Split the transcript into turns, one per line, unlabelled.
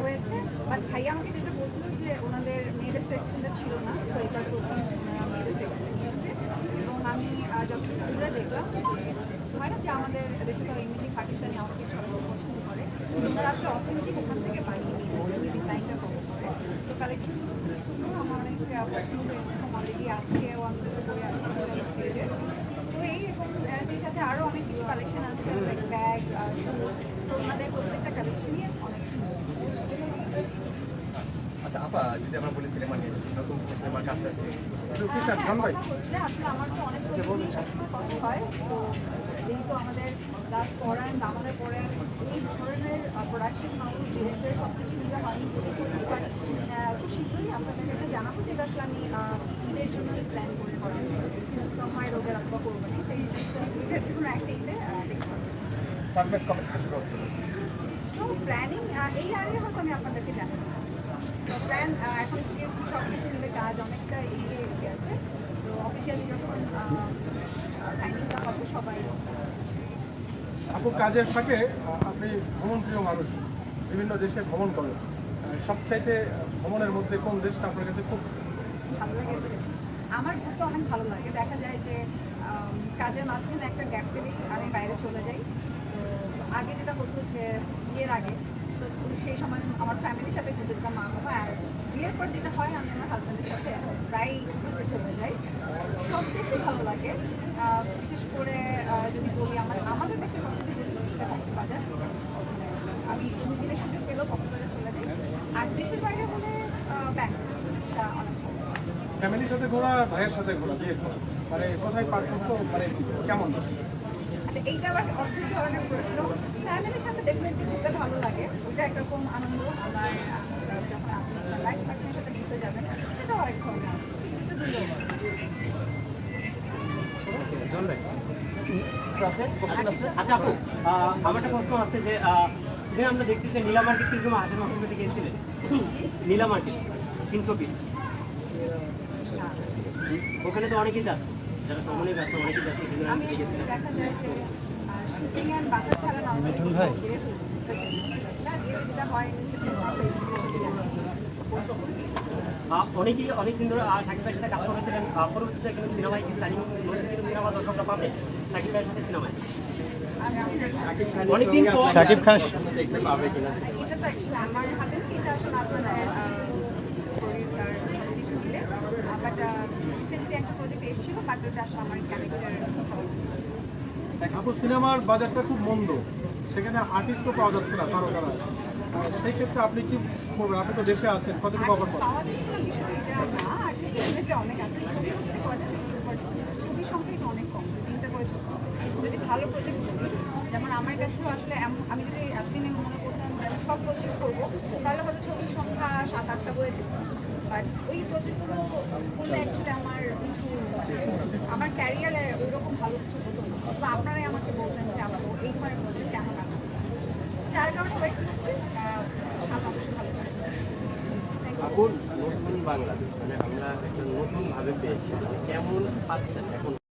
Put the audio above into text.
হয়েছে বাট ভাইয়া আমাকে যেটা বলছিল যে ওনাদের মেয়েদের সেকশনটা ছিল না, তো এবার মেয়েদের সেকশনে নিয়ে এসছে। এবং আমি যতটুকু দেখলাম হয় না যে আমাদের দেশে তো এমনি পাকিস্তানি আমাকে সব পছন্দ ওখান থেকে বানিয়ে নিয়ে ডিজাইনটা করে। তো কালেকশন সুন্দর, আমার অনেক পছন্দ হয়েছে অলরেডি আজকেও আমি করে আছি পেজে তো এই এবং আহ, সেই সাথে আরও অনেক কিছু কালেকশন আছে লাইক ব্যাগ তো ওনাদের প্রত্যেকটা কালেকশনই অনেক
আচ্ছা আপা যদি আমরা বলি সিনেমা নিয়ে নতুন সিনেমার কাজ আছে?
একটু খান ভাই
হচ্ছে আসলে আমার তো অনেক কথা হয় তো যেহেতু আমাদের ক্লাস পড়ান আমাদের পরে এই ধরনের প্রোডাকশন হাউস ডিরেক্টর সব কিছু মিলে হয়নি বাট খুব শীঘ্রই আপনাদেরকে জানাব যেটা আসলে আমি ঈদের জন্যই প্ল্যান করে করা সময় রোগের আত্মা করব না তো এই ঈদের যে কোনো একটা ঈদে দেখতে প্ল্যানিং এই আগে হয়তো আমি আপনাদেরকে জানাব তো প্ল্যান এখন যেহেতু সব কিছু মিলে কাজ অনেকটা এগিয়ে গেছে তো অফিসিয়ালি যখন সাইনিংটা হবে সবাই
আপু কাজের ফাঁকে আপনি ভ্রমণপ্রিয় মানুষ বিভিন্ন দেশে ভ্রমণ করেন। সবচাইতে ভ্রমণের মধ্যে কোন দেশটা আপনার কাছে খুব
ভালো লেগেছে। আমার ঘুরতে অনেক ভালো লাগে। দেখা যায় যে কাজের মাঝখানে একটা গ্যাপ পেলেই আমি বাইরে চলে যাই। তো আগে যেটা হতো যে, বিয়ের আগে, তো সেই সময় আমার ফ্যামিলির সাথে ঘুরতে যেতাম, মা, বাবা আর বিয়ের পর যেটা হয়, আমি আমার হাজব্যান্ডের সাথে প্রায় ঘুরতে চলে যাই। সব দেশই ভালো লাগে। বিশেষ করে যদি বলি আমার, আমাদের দেশের কথা যদি বলি কক্সবাজার আমি দুই দিনের সুযোগ পেলেও কক্সবাজার চলে যাই। আর দেশের বাইরে হলে ব্যাংকটা অনেক।
ফ্যামিলির সাথে ঘোরা ভাইয়ের সাথে ঘোরা বিয়ে মানে কোথায় পার্থক্য? মানে কেমন?
আচ্ছা এইটা আবার অদ্ভুত ধরনের প্রশ্ন। ফ্যামিলির সাথে ডেফিনেটলি ঘুরতে ভালো লাগে। ওটা একরকম আনন্দ। আমার যখন আপনি লাইফ পার্টনারের সাথে ঘুরতে যাবেন সেটা অনেক ধরনের আনন্দ। কিন্তু দুর্লভ।
আচ্ছা আপু আমার একটা প্রশ্ন আছে যে এখানে আমরা দেখছি যে নীলা মার্কেট কিন্তু হাতের মাধ্যমে থেকে গিয়েছিলেন? নীলা মার্কেট তিনশো পিস। ওখানে তো অনেকেই যাচ্ছে। যারা ভ্রমণে যাচ্ছে অনেকেই যাচ্ছে
হয়
অনেকেই অনেক দিন ধরে শাকিব ভাইয়ের সাথে কাজ করেছিলেন পরবর্তীতে এখানে সিনেমায় কি সাইনিং সিনেমা দর্শকরা পাবে শাকিব ভাইয়ের সাথে সিনেমায়? অনেকদিন পর
শাকিব খান
দেখতে পাবে কিনা
এটা তো actually আমার হাতে না, এটা আসলে আপনার প্রডিউসার কিছু মিলে বাট রিসেন্টলি একটা প্রজেক্ট এসেছিল বাট ওটা আসলে আমার ক্যারেক্টার
আপু সিনেমার বাজারটা খুব মন্দ। সেখানে আর্টিস্টও পাওয়া যাচ্ছে না কারও কারা সেই ক্ষেত্রে আপনি কি করবেন? আপনি তো দেশে আছেন কতটুকু
এমনিতে অনেক আছে অনেক কম তিনটা করে যদি ভালো প্রজেক্ট যেমন আমার কাছেও আসলে আমি যদি এতদিনে মনে করতাম যে সব প্রজেক্ট করব তাহলে হয়তো ছবির সংখ্যা সাত আটটা বয়ে অ্যাকচুয়ালি আমার কিছু আমার ক্যারিয়ারে ভালো আপনারাই আমাকে বলতেন কেমন যার কারণে
এখন নতুন বাংলাদেশ মানে আমরা একটা নতুন ভাবে পেয়েছি। কেমন পাচ্ছেন এখন?